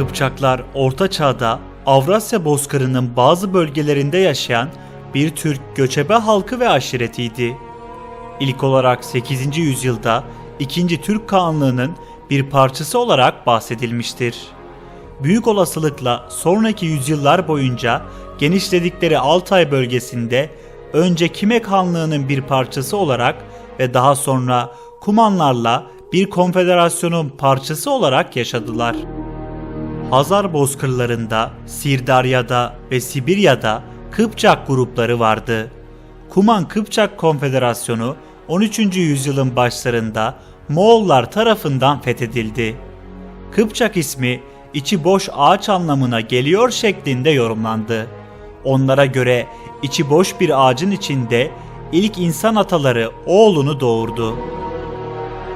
Kıpçaklar Orta Çağ'da Avrasya Bozkırı'nın bazı bölgelerinde yaşayan bir Türk göçebe halkı ve aşiretiydi. İlk olarak 8. yüzyılda 2. Türk Kağanlığı'nın bir parçası olarak bahsedilmiştir. Büyük olasılıkla sonraki yüzyıllar boyunca genişledikleri Altay bölgesinde önce Kimek Hanlığı'nın bir parçası olarak ve daha sonra Kumanlarla bir konfederasyonun parçası olarak yaşadılar. Hazar bozkırlarında, Sirdarya'da ve Sibirya'da Kıpçak grupları vardı. Kuman Kıpçak Konfederasyonu 13. yüzyılın başlarında Moğollar tarafından fethedildi. Kıpçak ismi içi boş ağaç anlamına geliyor şeklinde yorumlandı. Onlara göre içi boş bir ağacın içinde ilk insan ataları oğlunu doğurdu.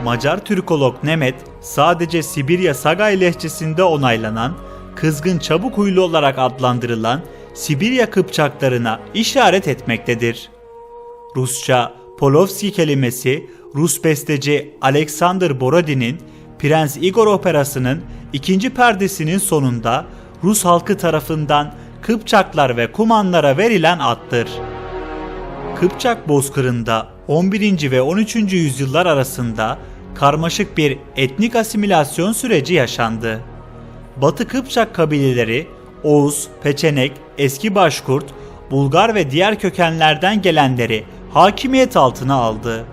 Macar Türkolog Nemet sadece Sibirya Sagay lehçesinde onaylanan, kızgın çabuk huylu olarak adlandırılan Sibirya Kıpçaklarına işaret etmektedir. Rusça Polovski kelimesi Rus besteci Alexander Borodin'in Prens Igor operasının ikinci perdesinin sonunda Rus halkı tarafından Kıpçaklar ve Kumanlara verilen addır. Kıpçak bozkırında 11. ve 13. yüzyıllar arasında karmaşık bir etnik asimilasyon süreci yaşandı. Batı Kıpçak kabileleri Oğuz, Peçenek, Eski Başkurt, Bulgar ve diğer kökenlerden gelenleri hakimiyet altına aldı.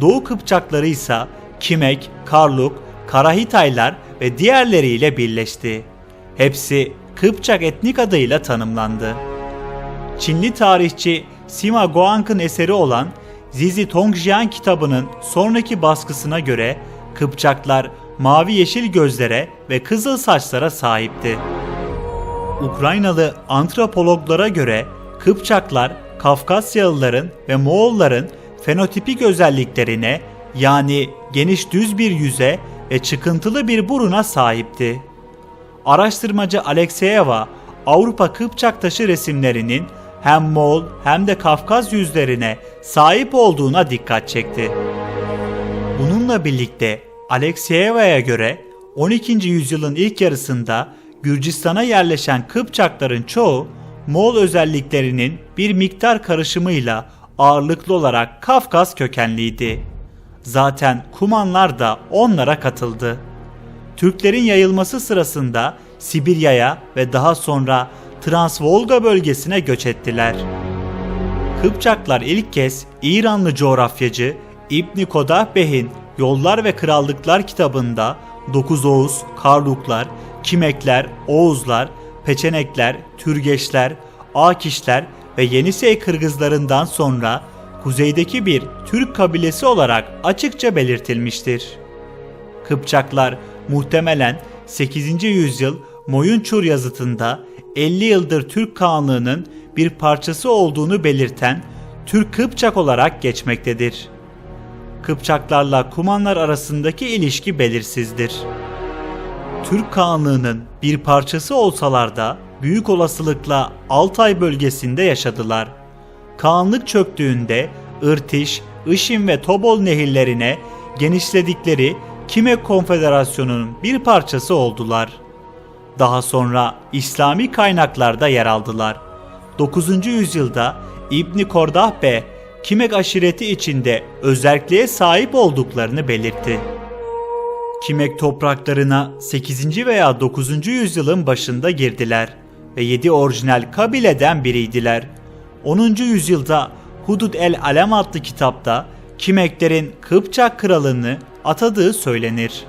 Doğu Kıpçakları ise Kimek, Karluk, Karahitaylar ve diğerleriyle birleşti. Hepsi Kıpçak etnik adıyla tanımlandı. Çinli tarihçi Sima Goank'ın eseri olan Zizi Tongjian kitabının sonraki baskısına göre Kıpçaklar mavi yeşil gözlere ve kızıl saçlara sahipti. Ukraynalı antropologlara göre Kıpçaklar Kafkasyalıların ve Moğolların fenotipik özelliklerine yani geniş düz bir yüze ve çıkıntılı bir buruna sahipti. Araştırmacı Alexeyeva Avrupa Kıpçak taşı resimlerinin hem Moğol hem de Kafkaz yüzlerine sahip olduğuna dikkat çekti. Bununla birlikte Alexeyeva'ya göre 12. yüzyılın ilk yarısında Gürcistan'a yerleşen Kıpçakların çoğu Moğol özelliklerinin bir miktar karışımıyla ağırlıklı olarak Kafkas kökenliydi. Zaten Kumanlar da onlara katıldı. Türklerin yayılması sırasında Sibirya'ya ve daha sonra Transvolga bölgesine göç ettiler. Kıpçaklar ilk kez İranlı coğrafyacı İbni Kodah Beh'in Yollar ve Krallıklar kitabında Dokuz Oğuz, Karluklar, Kimekler, Oğuzlar, Peçenekler, Türgeçler, Akişler ve Yenisey Kırgızlarından sonra kuzeydeki bir Türk kabilesi olarak açıkça belirtilmiştir. Kıpçaklar muhtemelen 8. yüzyıl Moyunçur yazıtında 50 yıldır Türk Kağanlığı'nın bir parçası olduğunu belirten Türk Kıpçak olarak geçmektedir. Kıpçaklarla Kumanlar arasındaki ilişki belirsizdir. Türk Kağanlığı'nın bir parçası olsalar da büyük olasılıkla Altay bölgesinde yaşadılar. Kağanlık çöktüğünde Irtiş, Işin ve Tobol nehirlerine genişledikleri Kimek Konfederasyonu'nun bir parçası oldular. Daha sonra İslami kaynaklarda yer aldılar. 9. yüzyılda İbni Kordahbe, Kimek aşireti içinde özelliğe sahip olduklarını belirtti. Kimek topraklarına 8. veya 9. yüzyılın başında girdiler ve 7 orijinal kabileden biriydiler. 10. yüzyılda Hudud el Alem adlı kitapta Kimeklerin Kıpçak kralını atadığı söylenir.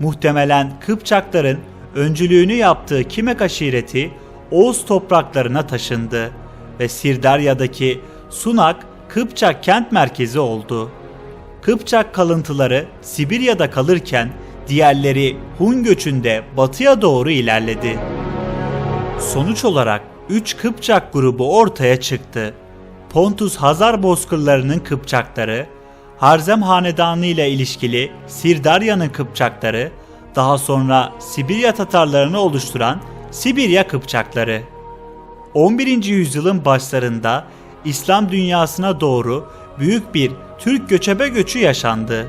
Muhtemelen Kıpçakların öncülüğünü yaptığı Kimek aşireti Oğuz topraklarına taşındı ve Sirdarya'daki Sunak Kıpçak kent merkezi oldu. Kıpçak kalıntıları Sibirya'da kalırken diğerleri Hun göçünde batıya doğru ilerledi. Sonuç olarak 3 Kıpçak grubu ortaya çıktı. Pontus Hazar bozkırlarının Kıpçakları, Harzem Hanedanı ile ilişkili Sirdarya'nın Kıpçakları, daha sonra Sibirya Tatarlarını oluşturan Sibirya Kıpçakları. 11. yüzyılın başlarında İslam dünyasına doğru büyük bir Türk göçebe göçü yaşandı.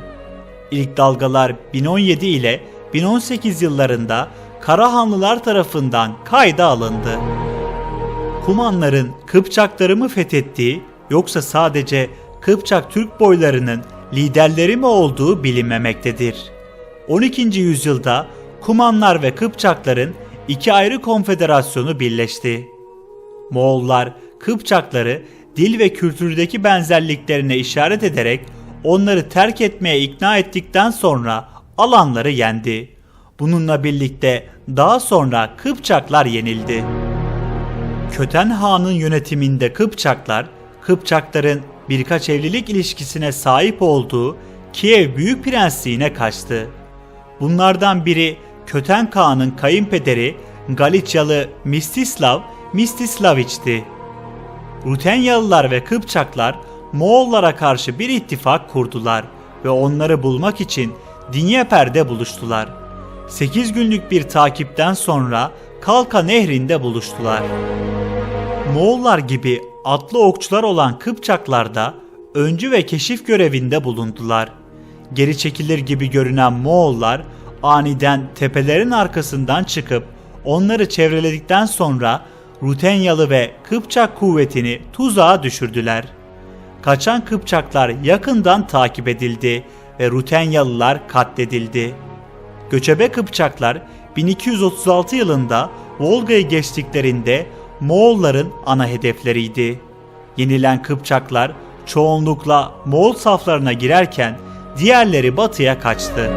İlk dalgalar 1017 ile 1018 yıllarında Karahanlılar tarafından kayda alındı. Kumanların Kıpçakları mı fethettiği yoksa sadece Kıpçak Türk boylarının liderleri mi olduğu bilinmemektedir. 12. yüzyılda Kumanlar ve Kıpçakların iki ayrı konfederasyonu birleşti. Moğollar Kıpçakları dil ve kültürdeki benzerliklerine işaret ederek onları terk etmeye ikna ettikten sonra alanları yendi. Bununla birlikte daha sonra Kıpçaklar yenildi. Köten Han'ın yönetiminde Kıpçaklar, Kıpçakların birkaç evlilik ilişkisine sahip olduğu Kiev Büyük Prensliğine kaçtı. Bunlardan biri Köten Kağan'ın kayınpederi Galicyalı Mistislav Mistislaviç'ti. Rutenyalılar ve Kıpçaklar Moğollara karşı bir ittifak kurdular ve onları bulmak için Dinyeper'de buluştular. 8 günlük bir takipten sonra Kalka Nehri'nde buluştular. Moğollar gibi atlı okçular olan Kıpçaklar da öncü ve keşif görevinde bulundular. Geri çekilir gibi görünen Moğollar aniden tepelerin arkasından çıkıp onları çevreledikten sonra Rutenyalı ve Kıpçak kuvvetini tuzağa düşürdüler. Kaçan Kıpçaklar yakından takip edildi ve Rutenyalılar katledildi. Göçebe Kıpçaklar 1236 yılında Volga'yı geçtiklerinde Moğolların ana hedefleriydi. Yenilen Kıpçaklar çoğunlukla Moğol saflarına girerken diğerleri batıya kaçtı.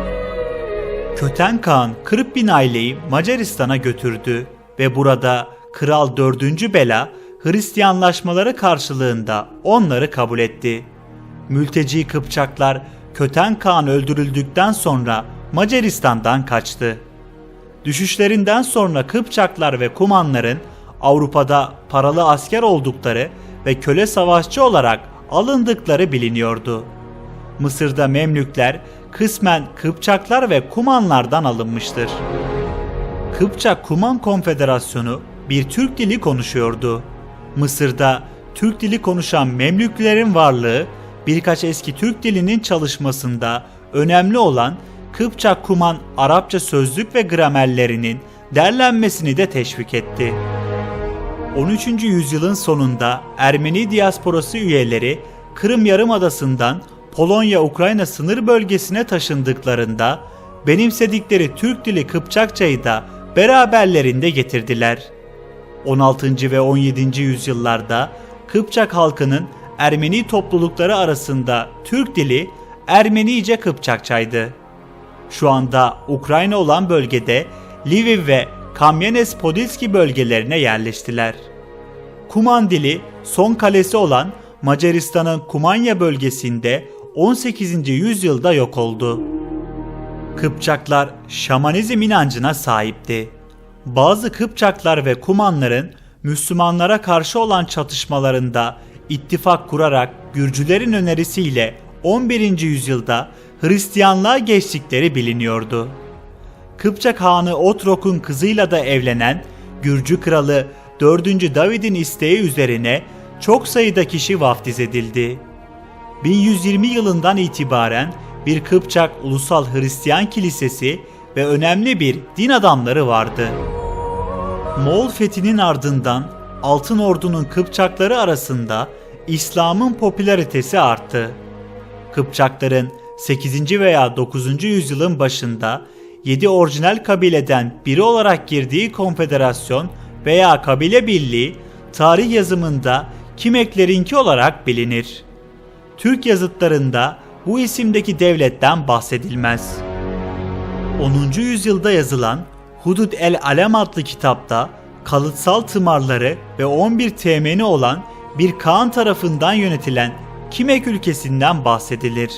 Köten Kağan Kırık bin aileyi Macaristan'a götürdü ve burada Kral 4. Bela Hristiyanlaşmaları karşılığında onları kabul etti. Mülteci Kıpçaklar Köten Kağan öldürüldükten sonra Macaristan'dan kaçtı. Düşüşlerinden sonra Kıpçaklar ve Kumanların Avrupa'da paralı asker oldukları ve köle savaşçı olarak alındıkları biliniyordu. Mısır'da Memlükler kısmen Kıpçaklar ve Kumanlardan alınmıştır. Kıpçak Kuman Konfederasyonu bir Türk dili konuşuyordu. Mısır'da Türk dili konuşan Memlüklerin varlığı birkaç eski Türk dilinin çalışmasında önemli olan Kıpçak Kuman Arapça sözlük ve gramerlerinin derlenmesini de teşvik etti. 13. yüzyılın sonunda Ermeni diasporası üyeleri Kırım Yarımadası'ndan Polonya-Ukrayna sınır bölgesine taşındıklarında benimsedikleri Türk dili Kıpçakçayı da beraberlerinde getirdiler. 16. ve 17. yüzyıllarda Kıpçak halkının Ermeni toplulukları arasında Türk dili Ermenice Kıpçakçaydı. Şu anda Ukrayna olan bölgede Lviv ve Kamyanets-Podilski bölgelerine yerleştiler. Kuman dili son kalesi olan Macaristan'ın Kumanya bölgesinde 18. yüzyılda yok oldu. Kıpçaklar şamanizm inancına sahipti. Bazı Kıpçaklar ve Kumanların Müslümanlara karşı olan çatışmalarında ittifak kurarak Gürcülerin önerisiyle 11. yüzyılda Hristiyanlığa geçtikleri biliniyordu. Kıpçak Hanı Otrok'un kızıyla da evlenen Gürcü kralı 4. David'in isteği üzerine çok sayıda kişi vaftiz edildi. 1120 yılından itibaren bir Kıpçak Ulusal Hristiyan Kilisesi ve önemli bir din adamları vardı. Moğol fethinin ardından Altın Ordu'nun Kıpçakları arasında İslam'ın popülaritesi arttı. Kıpçakların 8. veya 9. yüzyılın başında 7 orijinal kabileden biri olarak girdiği konfederasyon veya kabile birliği tarih yazımında Kimeklerinki olarak bilinir. Türk yazıtlarında bu isimdeki devletten bahsedilmez. 10. yüzyılda yazılan Hudud el Alem adlı kitapta kalıtsal tımarları ve 11 temeni olan bir Kaan tarafından yönetilen Kimek ülkesinden bahsedilir.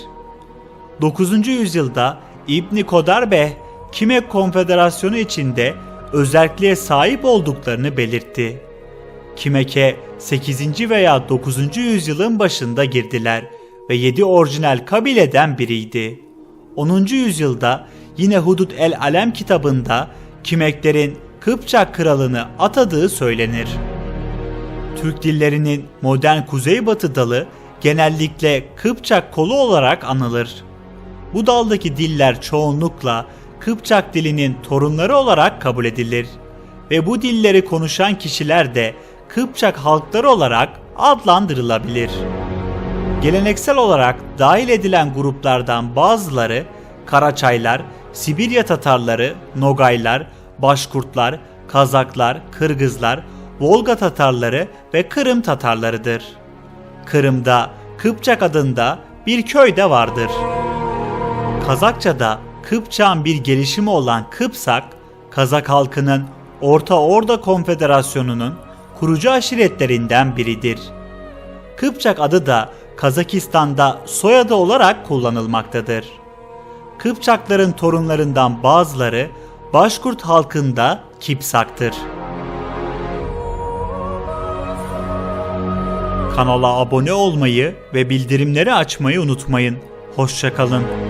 9. yüzyılda İbni Kodarbeh Kimek Konfederasyonu içinde özelliğe sahip olduklarını belirtti. Kimek'e 8. veya 9. yüzyılın başında girdiler ve 7 orijinal kabileden biriydi. 10. yüzyılda yine Hudud el Alem kitabında Kimeklerin Kıpçak kralını atadığı söylenir. Türk dillerinin modern kuzeybatı dalı genellikle Kıpçak kolu olarak anılır. Bu daldaki diller çoğunlukla Kıpçak dilinin torunları olarak kabul edilir ve bu dilleri konuşan kişiler de Kıpçak halkları olarak adlandırılabilir. Geleneksel olarak dahil edilen gruplardan bazıları Karaçaylar, Sibirya Tatarları, Nogaylar, Başkurtlar, Kazaklar, Kırgızlar, Volga Tatarları ve Kırım Tatarlarıdır. Kırım'da Kıpçak adında bir köy de vardır. Kazakça'da Kıpçak'ın bir gelişimi olan Kıpsak, Kazak halkının Orta Orda Konfederasyonu'nun kurucu aşiretlerinden biridir. Kıpçak adı da Kazakistan'da soyadı olarak kullanılmaktadır. Kıpçakların torunlarından bazıları Başkurt halkında Kipsak'tır. Kanala abone olmayı ve bildirimleri açmayı unutmayın. Hoşçakalın.